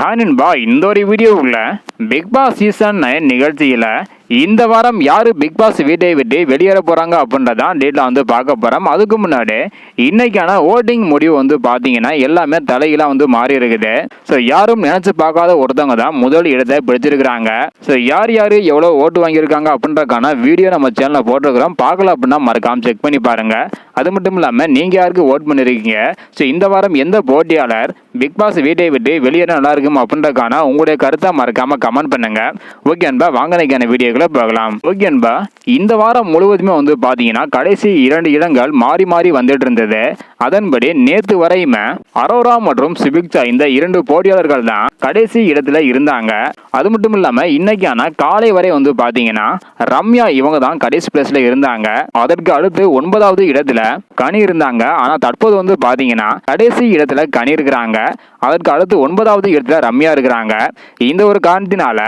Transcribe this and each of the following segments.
ஹானின்பா இந்த ஒரு வீடியோவில் பிக் பாஸ் சீசன் நைன் நிகழ்ச்சியில் இந்த வாரம் யார் பிக் பாஸ் வீட்டை விட்டு வெளியேற போகிறாங்க அப்படின்றதான் டேட்டில் வந்து பார்க்க போகிறோம் அதுக்கு முன்னாடி இன்றைக்கான ஓட்டிங் முடிவு வந்து பார்த்தீங்கன்னா எல்லாமே தலையிலாம் வந்து மாறி இருக்குது. ஸோ யாரும் நினச்சி பார்க்காத ஒருத்தவங்க தான் முதல் இடத்தை பிடிச்சிருக்கிறாங்க. ஸோ யார் யார் எவ்வளோ ஓட்டு வாங்கியிருக்காங்க அப்படின்றக்கான வீடியோ நம்ம சேனலில் போட்டிருக்கிறோம். பார்க்கல அப்படின்னா மறக்காமல் செக் பண்ணி பாருங்கள் அது மட்டும் இல்லாமல் நீங்கள் யாருக்கு ஓட் பண்ணியிருக்கீங்க ஸோ இந்த வாரம் எந்த போட்டியாளர் பிக் பாஸ் வீட்டை விட்டு வெளியேற நல்லா இருக்கும் அப்படின்றக்கான உங்களுடைய கருத்தை மறக்காம கமெண்ட் பண்ணுங்க. ஓகே அன்பா வாங்கினைக்கான வீடியோக்களை பார்க்கலாம் ஓகே அன்பா இந்த வாரம் முழுவதுமே வந்து பார்த்தீங்கன்னா கடைசி இரண்டு இடங்கள் மாறி மாறி வந்துட்டு இருந்தது. அதன்படி நேற்று வரையுமே அரோரா மற்றும் சுபிக்சா இந்த இரண்டு போட்டியாளர்கள் தான் கடைசி இடத்துல இருந்தாங்க. அது மட்டும் இல்லாம இன்னைக்கான காலை வரை வந்து பாத்தீங்கன்னா ரம்யா இவங்க தான் கடைசி பிளேஸ்ல இருந்தாங்க. அதற்கு அடுத்து ஒன்பதாவது இடத்துல கனி இருந்தாங்க. ஆனா தற்போது வந்து பாத்தீங்கன்னா கடைசி இடத்துல கனி இருக்கிறாங்க. அதற்கு அடுத்து ஒன்பதாவது இடத்துல ரம்யா இருக்கிறாங்க. இந்த ஒரு காரணத்தினால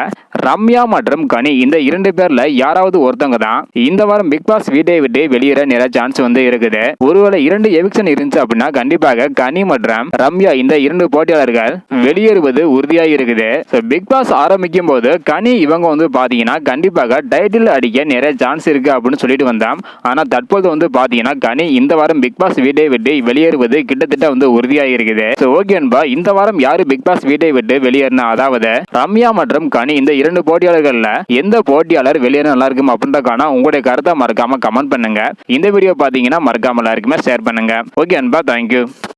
ரம்யா மற்றும் கனி இந்த இரண்டு பேர்ல யாராவது ஒருத்தவங்க தான் இந்த வாரம் பிக் பாஸ் வீட்டை விட்டு வெளியேற நிறைய சான்ஸ் வந்து இருக்குது. ஒருவேளை இரண்டு எவிக்ஷன் இருந்துச்சு அப்படின்னா கண்டிப்பாக கனி மற்றும் ரம்யா இந்த இரண்டு போட்டியாளர்கள் வெளியேறுவது உறுதியாக இருக்குது. பிக் பாஸ் ஆரம்பிக்கும் போது கனி இவங்க வந்து பாத்தீங்கன்னா கண்டிப்பாக டைட்டில் அடிக்க நிறைய சான்ஸ் இருக்கு அப்படின்னு சொல்லிட்டு வந்தோம் ஆனா தற்போது வந்து பாத்தீங்கன்னா கனி இந்த வாரம் பிக் பாஸ் வீட்டை விட்டு வெளியேறுவது கிட்டத்தட்ட வந்து உறுதியாக இருக்குது. ஸோ ஓகே அன்பா இந்த வாரம் யாரு பிக் பாஸ் வீட்டை விட்டு வெளியேறினா? அதாவது ரம்யா மற்றும் கனி இந்த இரண்டு போட்டியாளர்களில் எந்த போட்டியாளர் வெளியேற நல்லா இருக்கும் அப்படின்றக்கான உங்களுடைய கருத்தை மறக்காம கமெண்ட் பண்ணுங்க. இந்த வீடியோ பாத்தீங்கன்னா மறக்காம எல்லாருக்குமே ஷேர் பண்ணுங்க. ஓகே அன்பா தேங்க்யூ